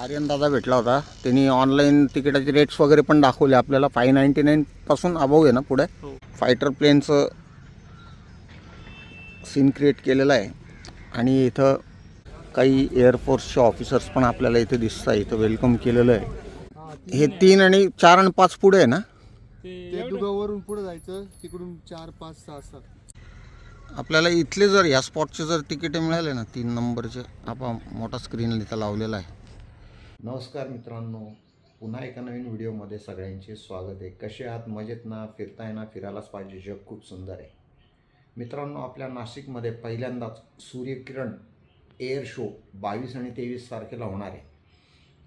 आर्यन दादा भेटला होता. त्यांनी ऑनलाईन तिकिटाचे रेट्स वगैरे पण दाखवले. आपल्याला फाय नाईन्टी नाईनपासून अभाव आहे ना पुढे? हो. फायटर प्लेनचं सीन क्रिएट केलेलं आहे. आणि इथं काही एअरफोर्सचे ऑफिसर्स पण आपल्याला इथे दिसत आहे. इथं वेलकम केलेलं आहे. हे तीन आणि चार आणि पाच पुढे आहे ना? ते दुगावरून पुढे जायचं. तिकडून चार पाच सहा सात. आपल्याला इथले जर या स्पॉटचे जर तिकीटे मिळाले ना तीन नंबरचे आपण मोठा स्क्रीन इथं लावलेला आहे. नमस्कार मित्रांनो पुन्हा एका नवीन व्हिडिओमध्ये सगळ्यांचे स्वागत आहे. कसे आहात? मजेत ना? फिरताय ना? फिरायलाच पाहिजे. जग खूप सुंदर आहे. मित्रांनो आपल्या नाशिकमध्ये पहिल्यांदाच सूर्यकिरण एअर शो बावीस आणि तेवीस तारखेला होणार आहे.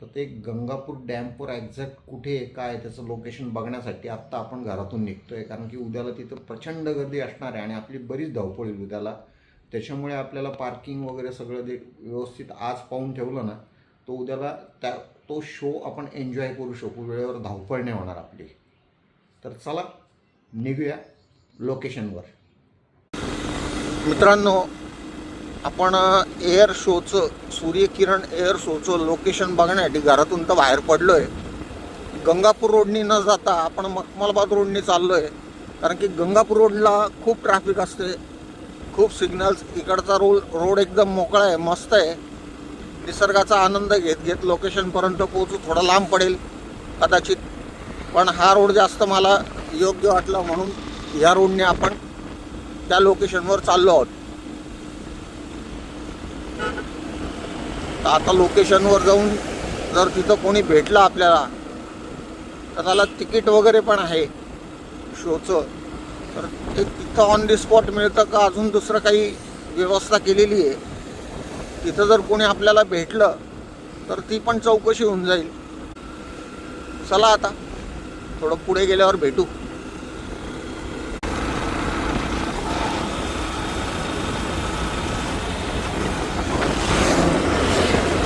तर ते गंगापूर डॅमपूर एक्झॅक्ट कुठे आहे काय त्याचं लोकेशन बघण्यासाठी आत्ता आपण घरातून निघतो आहे कारण की उद्याला तिथं प्रचंड गर्दी असणार आहे आणि आपली बरीच धावपळ होईल उद्याला. त्याच्यामुळे आपल्याला पार्किंग वगैरे सगळं ते व्यवस्थित आज पाहून ठेवलं ना तो उद्याला त्या तो शो आपण एन्जॉय करू शकू. वेळेवर धावपळ नाही होणार आपली. तर चला निघूया लोकेशनवर मित्रांनो आपण एअर शोचं सूर्यकिरण एअर शोचं लोकेशन बघण्यासाठी घरातून तर बाहेर पडलो आहे गंगापूर रोडनी न जाता आपण मखमलबाद रोडनी चाललो आहे कारण की गंगापूर रोडला खूप ट्रॅफिक असते. खूप सिग्नल्स इकडचा रोड रोड एकदम मोकळा आहे मस्त आहे. निसर्गाचा आनंद घेत घेत लोकेशनपर्यंत पोहोचू थोडा लांब पडेल कदाचित. पण हा रोड जास्त मला योग्य वाटला म्हणून ह्या रोडने आपण त्या लोकेशनवर चाललो आहोत. तर आता लोकेशनवर जाऊन जर तिथं कोणी भेटलं आपल्याला तर त्याला तिकीट वगैरे पण आहे शोचं. तर ते तिथं ऑन दी स्पॉट मिळतं का? अजून दुसरं काही व्यवस्था केलेली आहे? तिथं जर कोणी आपल्याला भेटलं तर ती पण चौकशी होऊन जाईल. चला आता थोडं पुढे गेल्यावर भेटू.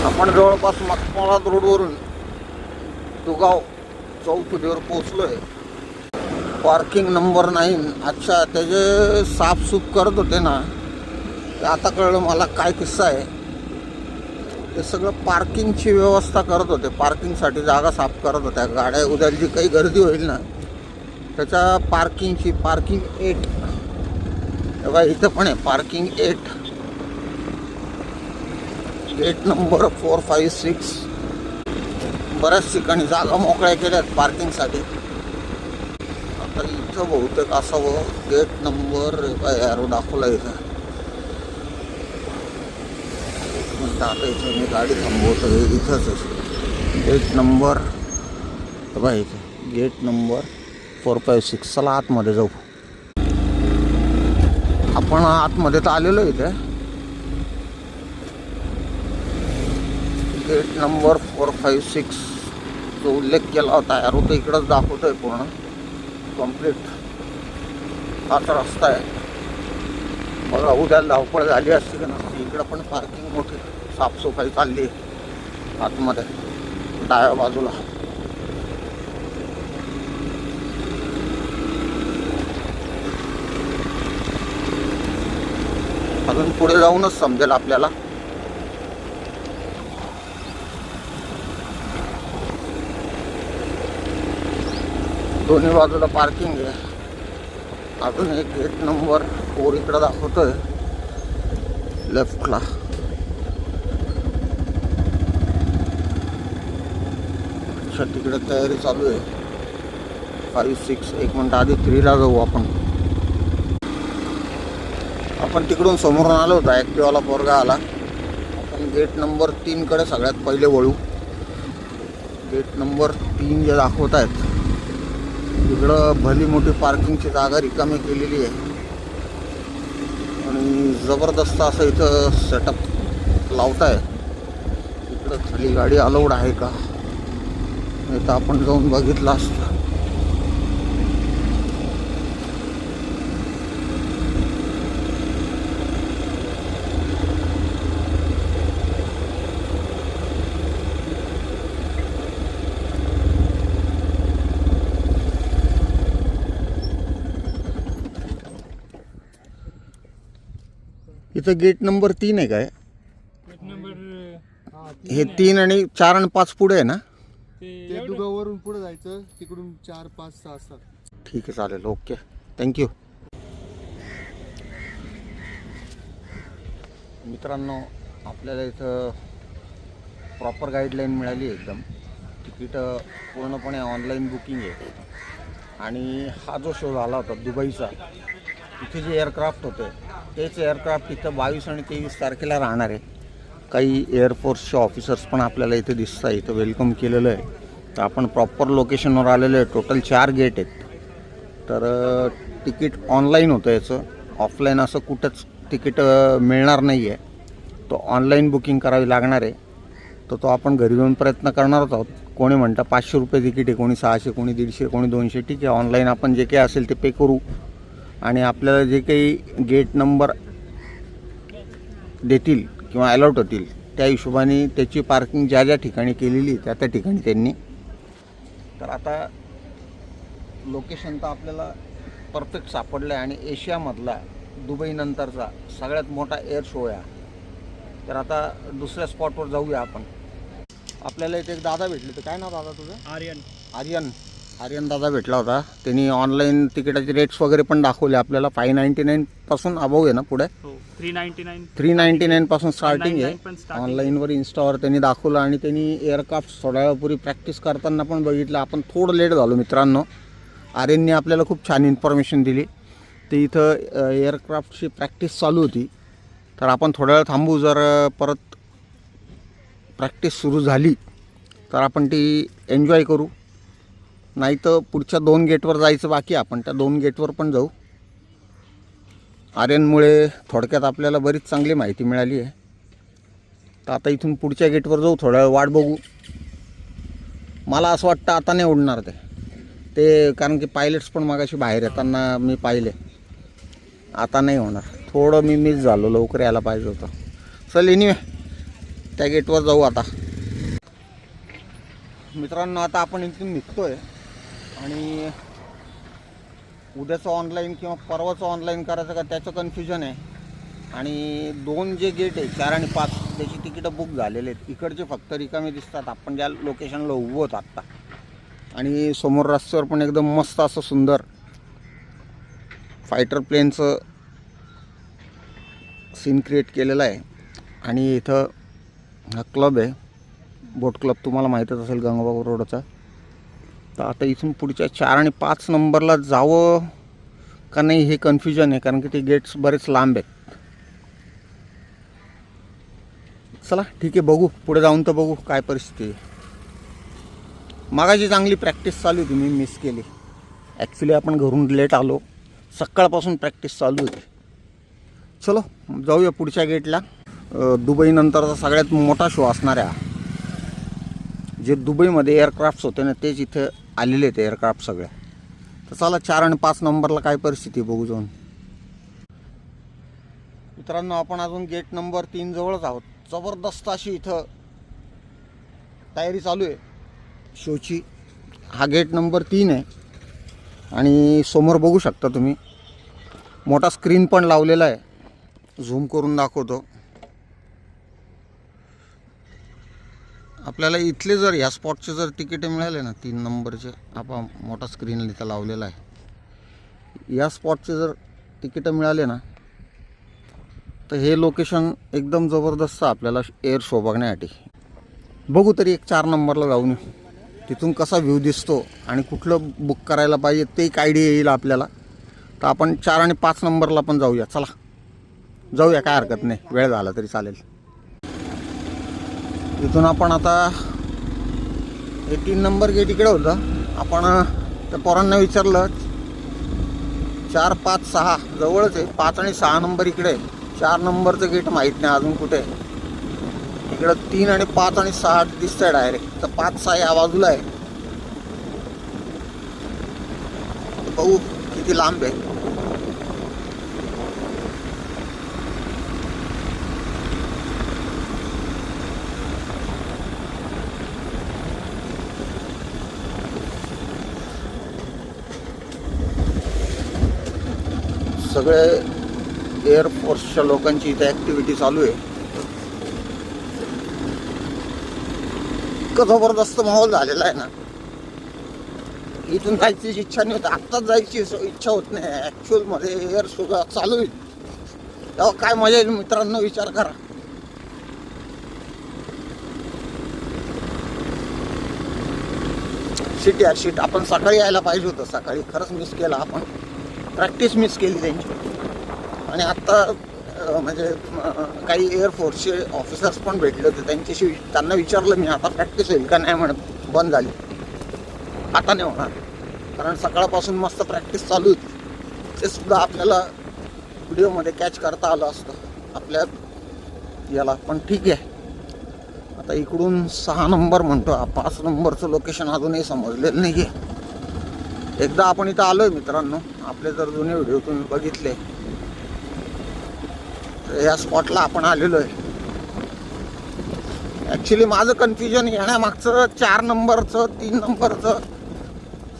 आपण जवळपास मखमाळात रोडवरून दुगाव चौकुटीवर पोचलो आहे पार्किंग नंबर नाईन अच्छा त्याचे साफसूफ करत होते ना. ते आता कळलं मला काय किस्सा आहे. ते सगळं पार्किंगची व्यवस्था करत होते. पार्किंगसाठी जागा साफ करत होत्या. गाड्या उद्या जी काही गर्दी होईल ना त्याच्या पार्किंगची पार्किंग एट बघा इथं पण आहे. Parking at gate number four five six बऱ्याच ठिकाणी जागा मोकळ्या केल्यात पार्किंगसाठी आता इथं बहुतेक असावं. गेट नंबर ॲरो दाखवला इथं. मिनिटं आता इथं मी गाडी थांबवतो हे इथंच आहे गेट नंबर बघा इथे. Gate number four five six चला आतमध्ये जाऊ. आपण आतमध्ये तर आलेलो इथे. Gate number four five six जो उल्लेख केला होता यार तो इकडंच दाखवतो आहे पूर्ण. कंप्लीट हाच रस्ता आहे. मग उद्या धावपळ झाली असती का ना इकडं पण पार्किंग मोठी साफसफाई चालली आहे. आतमध्ये डाव्या बाजूला. अजून पुढे जाऊनच समजेल आपल्याला. दोन्ही बाजूला पार्किंग आहे. अजून एक गेट नंबर फोर इकडं दाखवतोय. लेफ्टला अच्छा तिकडे तयारी चालू आहे. फाईव्ह सिक्स एक मिनटं आधी थ्रीला जाऊ आपण. आपण तिकडून समोरून आलो होतो ॲक्टिवाला पोरगा आला. आपण गेट नंबर तीनकडे सगळ्यात पहिले वळू. गेट नंबर तीन जे दाखवत आहेत तिकडं भली मोठी पार्किंगची जागा रिकामी केलेली आहे. आणि जबरदस्त असं इथं सेटअप लावताय. इकडं खाली गाडी अलाउड आहे का? नाही तर आपण जाऊन बघितलं असतं. इथं गेट नंबर तीन आहे काय? गेट नंबर हा हे तीन आणि चार आणि पाच पुढे आहे ना? ते दुगावरून पुढे जायचं तिकडून चार पाच सहा सात ठीक आहे चालेल. ओके थँक्यू मित्रांनो आपल्याला इथं प्रॉपर गाईडलाईन मिळाली आहे एकदम. तिकीट पूर्णपणे ऑनलाईन बुकिंग आहे. आणि हा जो शो झाला होता दुबईचा तिथे जे एअरक्राफ्ट होते तेच एअरक्राफ्ट इथं बावीस आणि तेवीस तारखेला राहणार आहे. काही एअरफोर्सचे ऑफिसर्स पण आपल्याला इथे दिसत आहे इथं वेलकम केलेलं आहे. तर आपण प्रॉपर लोकेशनवर आलेलो आहे. टोटल चार गेट आहेत. तर तिकीट ऑनलाईन होतं याचं. ऑफलाईन असं कुठंच तिकीट मिळणार नाही आहे तो ऑनलाईन बुकिंग करावी लागणार आहे. तर तो आपण घरी जाऊन प्रयत्न करणारच आहोत. कोणी म्हणतं पाचशे रुपये तिकीट आहे कोणी सहाशे कोणी दीडशे कोणी दोनशे. ठीक आहे ऑनलाईन आपण जे काही असेल ते पे करू. आणि आपल्याला जे काही गेट नंबर देतील किंवा अलॉट होतील त्या हिशोबाने त्याची पार्किंग ज्या ज्या ठिकाणी केलेली त्या त्या ठिकाणी त्यांनी. तर आता लोकेशन तर आपल्याला परफेक्ट सापडलं आहे आणि एशियामधला दुबईनंतरचा सगळ्यात मोठा एअर शो आहे. तर आता दुसऱ्या स्पॉटवर जाऊया आपण. आपल्याला इथे एक दादा भेटले. तर काय नाव दादा तुझं? आर्यन. आर्यन. दादा भेटला होता. त्यांनी ऑनलाईन तिकिटाचे रेट्स वगैरे पण दाखवले. आपल्याला फाय नाईन्टी नाईनपासून अभाव आहे ना पुढे? Three ninety nine three ninety नाईनपासून starting 99 आहे. ऑनलाईनवर इन्स्टावर त्यांनी दाखवलं आणि त्यांनी एअरक्राफ्ट थोड्या वेळापूर्वी प्रॅक्टिस करताना पण बघितलं. आपण थोडं लेट झालो मित्रांनो. आर्यनने आपल्याला खूप छान इन्फॉर्मेशन दिली. ते इथं एअरक्राफ्टची प्रॅक्टिस चालू होती. तर आपण थोड्या वेळ थांबू. जर परत प्रॅक्टिस सुरू झाली तर आपण ती एन्जॉय करू. नाही तर पुढच्या दोन गेटवर जायचं बाकी आपण त्या दोन गेटवर पण जाऊ. आर्यनमुळे थोडक्यात आपल्याला बरीच चांगली माहिती मिळाली आहे. तर आता इथून पुढच्या गेटवर जाऊ थोडा वेळ वाट बघू. मला असं वाटतं आता नाही उडणार ते. ते कारण की पायलट्स पण मागाशी बाहेर येताना मी पाहिले. आता नाही होणार. थोडं मी मिस झालो लवकर यायला पाहिजे होतं. चल एनिवे त्या गेटवर जाऊ आता. मित्रांनो आता आपण इथून आहे आणि उद्याचं ऑनलाईन किंवा परवाचं ऑनलाईन करायचं का त्याचं कन्फ्युजन आहे. आणि दोन जे गेट आहे चार आणि पाच त्याची तिकीटं बुक झालेले आहेत. इकडचे फक्त रिकामे दिसतात. आपण ज्या लोकेशनला उभं होतो आत्ता. आणि समोर रस्त्यावर पण एकदम मस्त असं सुंदर फायटर प्लेनचं सीन क्रिएट केलेलं आहे. आणि इथं हा क्लब आहे. बोट क्लब तुम्हाला माहीतच असेल गंगाबाग रोडचा तर आता इथून पुढच्या चार आणि पाच नंबरला जावं का नाही हे कन्फ्युजन आहे कारण की ते गेट्स बरेच लांब आहेत. चला ठीक आहे बघू. पुढे जाऊन तर बघू काय परिस्थिती आहे. मागाची चांगली प्रॅक्टिस चालू होती मी मिस केली. ॲक्च्युली आपण घरून लेट आलो. सकाळपासून प्रॅक्टिस चालू होती. चलो जाऊया पुढच्या गेटला दुबईनंतरचा सगळ्यात मोठा शो असणाऱ्या जे दुबईमध्ये एअरक्राफ्ट्स होते ना तेच इथं आलेले आहेत एअरक्राफ्ट सगळ्या तर चला चार आणि पाच नंबरला काय परिस्थिती बघू जाऊन. मित्रांनो आपण अजून गेट नंबर तीन जवळच आहोत. जबरदस्त अशी इथं तयारी चालू आहे. शोची. हा गेट नंबर तीन आहे. आणि समोर बघू शकता तुम्ही. मोठा स्क्रीन पण लावलेला आहे. झूम करून दाखवतो. आपल्याला इथले जर ह्या स्पॉटचे जर तिकिटे मिळाले ना तीन नंबरचे आपण मोठा स्क्रीन इथं लावलेला आहे. या स्पॉटचे जर तिकीटं मिळाले ना तर हे लोकेशन एकदम जबरदस्त आपल्याला एअर शो बघण्यासाठी. बघू तरी एक चार नंबरला जाऊन तिथून कसा व्ह्यू दिसतो आणि कुठलं बुक करायला पाहिजे ते एक आयडिया येईल आपल्याला. तर आपण चार आणि पाच नंबरला पण जाऊया. चला. जाऊया काय हरकत नाही. वेळ झाला तरी चालेल. इथून आपण आता हे तीन नंबर गेट इकडे होतं. आपण त्या पोरांना विचारलं चार पाच सहा जवळच आहे. पाच आणि सहा नंबर इकडे चार नंबरचं गेट माहीत नाही अजून कुठे आहे. इकडं तीन आणि पाच आणि सहा दिसतंय डायरेक्ट तर पाच सहा या बाजूला आहे. बघू किती लांब आहे. सगळे एअरफोर्सच्या लोकांची इथे ॲक्टिव्हिटी चालू आहे. इतकं जबरदस्त माहोल झालेला आहे ना. इथून जायची इच्छा नाही होत. आत्ताच जायची इच्छा होत नाही. ॲक्च्युअलमध्ये एअर सुद्धा चालू होईल तेव्हा काय मजा येईल मित्रांनो विचार करा. सिटी या सीट आपण सकाळी यायला पाहिजे होतं. सकाळी खरंच मिस केला आपण. प्रॅक्टिस मिस केली त्यांची. आणि आत्ता म्हणजे काही एअरफोर्सचे ऑफिसर्स पण भेटले होते. त्यांच्याशी त्यांना विचारलं मी आता प्रॅक्टिस होईल का नाही? म्हणत बंद झाली. आता नाही होणार. कारण सकाळपासून मस्त प्रॅक्टिस चालू होती. ते सुद्धा आपल्याला व्हिडिओमध्ये कॅच करता आलं असतं. आपल्या याला. पण ठीक आहे. आता इकडून सहा नंबर म्हणतो. पाच नंबरचं लोकेशन अजूनही समजलेलं नाही आहे एकदा आपण इथं आलोय मित्रांनो. आपले जर जुने व्हिडिओ तुम्ही बघितले. तर या स्पॉटला आपण आलेलो आहे ॲक्च्युली माझं कन्फ्युजन येण्यामागचं चार नंबरचं तीन नंबरचं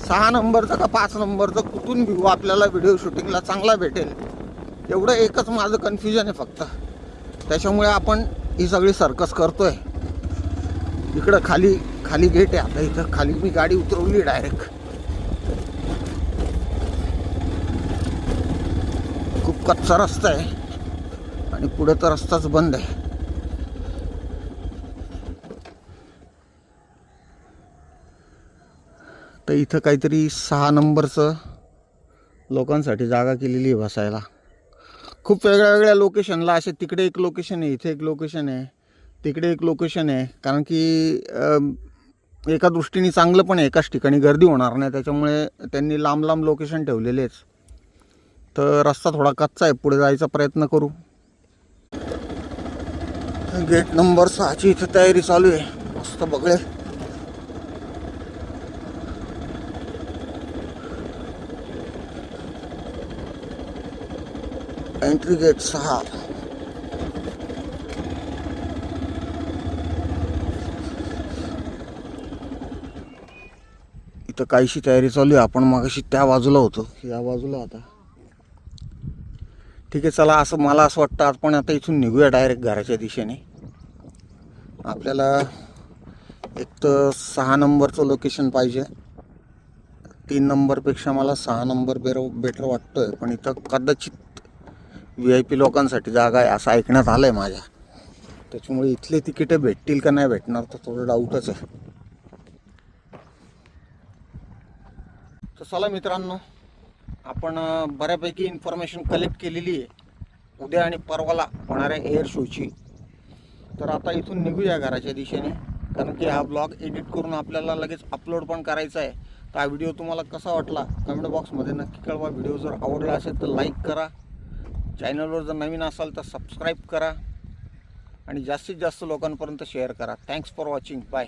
सहा नंबरचं का पाच नंबरचं कुठून व्ह्यू आपल्याला व्हिडिओ शूटिंगला चांगला भेटेल? एवढं एकच माझं कन्फ्युजन आहे फक्त. त्याच्यामुळे आपण ही सगळी सर्कस करतोय. इकडं खाली खाली गेट आहे. आता इथं खाली मी गाडी उतरवली डायरेक्ट खूप कच्चा रस्ता आहे आणि पुढे तर रस्ताच बंद आहे. तर इथं काहीतरी सहा नंबरचं लोकांसाठी जागा केलेली आहे बसायला. खूप वेगळ्या वेगळ्या लोकेशनला असे तिकडे एक लोकेशन आहे इथे एक लोकेशन आहे तिकडे एक लोकेशन आहे. कारण की एका दृष्टीने चांगलं पण आहे एकाच ठिकाणी गर्दी होणार नाही त्याच्यामुळे त्यांनी लांब लांब लोकेशन ठेवलेलेच तर रस्ता थोडा कच्चा आहे. पुढे जायचा प्रयत्न करू. गेट नंबर सहाची इथं तयारी चालू आहे. मस्त बघले एंट्री गेट सहा. इथं काहीशी तयारी चालू आहे. आपण मागाशी त्या बाजूला होतो. या बाजूला आता. ठीक आहे चला असं मला असं वाटतं आपण आता इथून निघूया डायरेक्ट घराच्या दिशेने. आपल्याला एक तर सहा नंबरचं लोकेशन पाहिजे. तीन नंबरपेक्षा मला सहा नंबर बेर बेटर वाटतोय पण इथं कदाचित व्ही आय पी लोकांसाठी जागा आहे असं ऐकण्यात आलं आहे माझ्या. त्याच्यामुळे इथले तिकीटे भेटतील का नाही भेटणार तर थोडं डाऊटच आहे. तर चला मित्रांनो आपण बऱ्यापैकी इन्फॉर्मेशन कलेक्ट केलेली आहे. उद्या आणि परवाला होणाऱ्या एअर शोची तर आता इथून निघूया घराच्या दिशेने कारण की हा ब्लॉग एडिट करून आपल्याला लगेच अपलोड पण करायचा आहे. तर हा व्हिडिओ तुम्हाला कसा वाटला? कमेंट बॉक्समध्ये नक्की कळवा. व्हिडिओ जर आवडला असेल तर लाईक करा. चॅनलवर जर नवीन असाल तर सबस्क्राईब करा. आणि जास्तीत जास्त लोकांपर्यंत शेअर करा. Thanks for watching bye